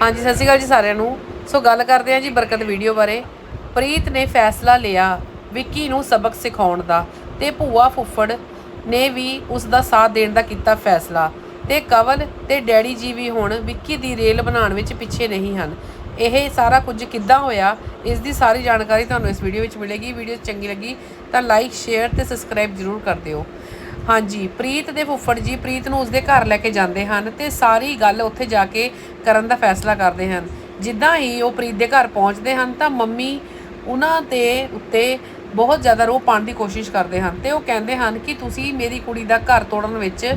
ਹਾਂਜੀ, ਸਤਿ ਸ਼੍ਰੀ ਅਕਾਲ ਜੀ ਸਾਰਿਆਂ ਨੂੰ। ਸੋ ਗੱਲ ਕਰਦੇ ਹਾਂ ਜੀ ਬਰਕਤ ਵੀਡੀਓ ਬਾਰੇ। ਪ੍ਰੀਤ ਨੇ ਫੈਸਲਾ ਲਿਆ ਵਿੱਕੀ ਨੂੰ ਸਬਕ ਸਿਖਾਉਣ ਦਾ ਤੇ ਭੂਆ ਫੁੱਫੜ ਨੇ ਵੀ ਉਸ ਦਾ ਸਾਥ ਦੇਣ ਦਾ ਕੀਤਾ ਫੈਸਲਾ ਤੇ ਕਵਲ ਤੇ ਡੈਡੀ ਜੀ ਵੀ ਹੁਣ ਵਿੱਕੀ ਦੀ ਰੇਲ ਬਣਾਉਣ ਵਿੱਚ ਪਿੱਛੇ ਨਹੀਂ ਹਨ। ਇਹ ਸਾਰਾ ਕੁਝ ਕਿੱਦਾਂ ਹੋਇਆ? ਇਸ ਦੀ ਸਾਰੀ ਜਾਣਕਾਰੀ ਤੁਹਾਨੂੰ ਇਸ ਵੀਡੀਓ ਵਿੱਚ ਮਿਲੇਗੀ। ਵੀਡੀਓ ਚੰਗੀ ਲੱਗੀ ਤਾਂ ਲਾਈਕ ਸ਼ੇਅਰ ਤੇ ਸਬਸਕ੍ਰਾਈਬ ਜ਼ਰੂਰ ਕਰ ਦਿਓ। ਹਾਂਜੀ, ਪ੍ਰੀਤ ਦੇ ਫੁੱਫੜ ਜੀ ਪ੍ਰੀਤ ਨੂੰ ਉਸਦੇ ਘਰ ਲੈ ਕੇ ਜਾਂਦੇ ਹਨ ਤੇ ਸਾਰੀ ਗੱਲ ਉੱਥੇ ਜਾ ਕੇ ਕਰਨ ਦਾ ਫੈਸਲਾ ਕਰਦੇ ਹਨ। ਜਿੱਦਾਂ ਹੀ ਉਹ ਪ੍ਰੀਤ ਦੇ ਘਰ ਪਹੁੰਚਦੇ ਹਨ ਤਾਂ ਮੰਮੀ ਉਹਨਾਂ ਦੇ ਉੱਤੇ ਬਹੁਤ ਜ਼ਿਆਦਾ ਰੋਹ ਪਾਉਣ ਦੀ ਕੋਸ਼ਿਸ਼ ਕਰਦੇ ਹਨ ਤੇ ਉਹ ਕਹਿੰਦੇ ਹਨ ਕਿ ਤੁਸੀਂ ਮੇਰੀ ਕੁੜੀ ਦਾ ਘਰ ਤੋੜਨ ਵਿੱਚ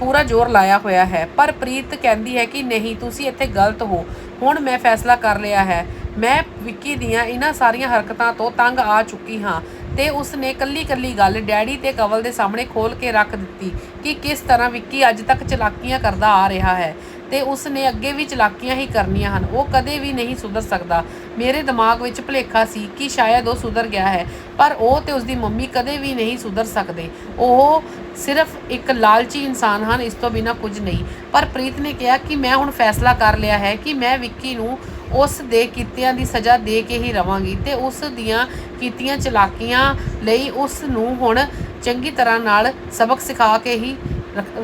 ਪੂਰਾ ਜ਼ੋਰ ਲਾਇਆ ਹੋਇਆ ਹੈ। ਪਰ ਪ੍ਰੀਤ ਕਹਿੰਦੀ ਹੈ ਕਿ ਨਹੀਂ, ਤੁਸੀਂ ਇੱਥੇ ਗਲਤ ਹੋ। ਹੁਣ ਮੈਂ ਫੈਸਲਾ ਕਰ ਲਿਆ ਹੈ। ਮੈਂ ਵਿੱਕੀ ਦੀਆਂ ਇਹਨਾਂ ਸਾਰੀਆਂ ਹਰਕਤਾਂ ਤੋਂ ਤੰਗ ਆ ਚੁੱਕੀ ਹਾਂ। ਤੇ ਉਸ ਨੇ ਕੱਲੀ ਕੱਲੀ ਗੱਲ ਡੈਡੀ ਤੇ ਕਵਲ ਦੇ ਸਾਹਮਣੇ ਖੋਲ ਕੇ ਰੱਖ ਦਿੱਤੀ। ਕਿ ਕਿਸ ਤਰ੍ਹਾਂ ਵਿੱਕੀ ਅੱਜ ਤੱਕ ਚਲਾਕੀਆਂ ਕਰਦਾ ਆ ਰਿਹਾ ਹੈ ਤੇ ਉਸ ਨੇ ਅੱਗੇ ਵੀ ਚਲਾਕੀਆਂ ਹੀ ਕਰਨੀਆਂ ਹਨ। ਉਹ ਕਦੇ ਵੀ ਨਹੀਂ ਸੁਧਰ ਸਕਦਾ। ਮੇਰੇ ਦਿਮਾਗ ਵਿੱਚ ਭੁਲੇਖਾ ਸੀ ਕਿ ਸ਼ਾਇਦ ਉਹ ਸੁਧਰ ਗਿਆ ਹੈ, ਪਰ ਉਹ ਤੇ ਉਸਦੀ ਮੰਮੀ ਕਦੇ ਵੀ ਨਹੀਂ ਸੁਧਰ ਸਕਦੇ। ਉਹ ਸਿਰਫ ਇੱਕ ਲਾਲਚੀ ਇਨਸਾਨ ਹਨ, ਇਸ ਤੋਂ ਬਿਨਾ ਕੁਝ ਨਹੀਂ। ਪਰ ਪ੍ਰੀਤ ਨੇ ਕਿਹਾ ਕਿ ਮੈਂ ਹੁਣ ਫੈਸਲਾ ਕਰ ਲਿਆ ਹੈ ਕਿ ਮੈਂ ਵਿੱਕੀ ਨੂੰ ਉਸ ਦੇ ਕੀਤਿਆਂ ਦੀ ਸਜ਼ਾ ਦੇ ਕੇ ਹੀ ਰਵਾਂਗੀ ਤੇ ਉਸ ਦੀਆਂ ਕੀਤੀਆਂ ਚਲਾਕੀਆਂ ਲਈ ਉਸ ਨੂੰ ਹੁਣ ਚੰਗੀ ਤਰ੍ਹਾਂ ਨਾਲ ਸਬਕ ਸਿਖਾ ਕੇ ਹੀ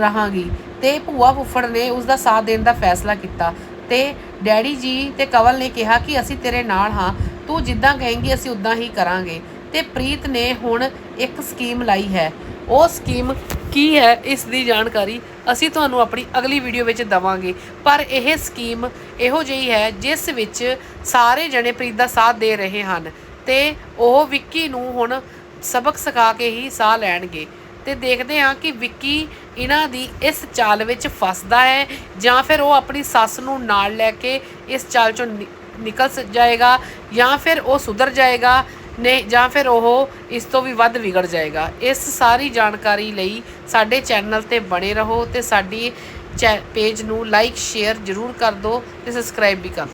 ਰਹਾਂਗੀ। ਤੇ ਭੂਆ ਫੁੱਫੜ ਨੇ ਉਸ ਦਾ ਸਾਥ ਦੇਣ ਦਾ ਫੈਸਲਾ ਕੀਤਾ। ਤੇ ਡੈਡੀ ਜੀ ਤੇ ਕਵਲ ਨੇ ਕਿਹਾ ਕਿ ਅਸੀਂ ਤੇਰੇ ਨਾਲ ਹਾਂ, ਤੂੰ ਜਿੱਦਾਂ ਕਹੇਂਗੀ ਅਸੀਂ ਉਦਾਂ ਹੀ ਕਰਾਂਗੇ। ਤੇ ਪ੍ਰੀਤ ਨੇ ਹੁਣ ਇੱਕ ਸਕੀਮ ਲਾਈ ਹੈ। ਉਹ ਸਕੀਮ ਕੀ ਹੈ, ਇਸ ਦੀ ਜਾਣਕਾਰੀ ਅਸੀਂ ਤੁਹਾਨੂੰ ਆਪਣੀ ਅਗਲੀ ਵੀਡੀਓ ਵਿੱਚ ਦਵਾਂਗੇ। ਪਰ ਇਹ ਸਕੀਮ ਇਹੋ ਜਿਹੀ ਹੈ, ਜਿਸ ਵਿੱਚ ਸਾਰੇ ਜਣੇ ਪ੍ਰੀਤ ਦਾ ਸਾਥ ਦੇ ਰਹੇ ਹਨ। ਤੇ ਉਹ ਵਿੱਕੀ ਨੂੰ ਹੁਣ ਸਬਕ ਸਿਖਾ ਕੇ ਹੀ ਸਾਹ ਲੈਣਗੇ। ਤੇ ਦੇਖਦੇ ਹਾਂ ਕਿ ਵਿੱਕੀ ਇਹਨਾਂ ਦੀ ਇਸ ਚਾਲ ਵਿੱਚ ਫਸਦਾ ਹੈ ਜਾਂ ਫਿਰ ਉਹ ਆਪਣੀ ਸੱਸ ਨੂੰ ਨਾਲ ਲੈ ਕੇ ਇਸ ਚਾਲ ਚੋਂ ਨਿ- ਨਿਕਲ ਸ- ਜਾਏਗਾ ਜਾਂ ਫਿਰ ਉਹ ਸੁਧਰ ਜਾਏਗਾ ਨੇ ਜਾਂ ਫਿਰ ਉਹ ਇਸ ਤੋਂ ਵੀ ਵੱਧ ਵਿਗੜ ਜਾਏਗਾ। ਇਸ ਸਾਰੀ ਜਾਣਕਾਰੀ ਲਈ ਸਾਡੇ ਚੈਨਲ ਤੇ ਬਣੇ ਰਹੋ ਤੇ ਸਾਡੀ ਪੇਜ ਨੂੰ ਲਾਈਕ, ਸ਼ੇਅਰ ਜ਼ਰੂਰ ਕਰ ਦਿਓ ਤੇ ਸਬਸਕ੍ਰਾਈਬ ਵੀ ਕਰ ਦਿਓ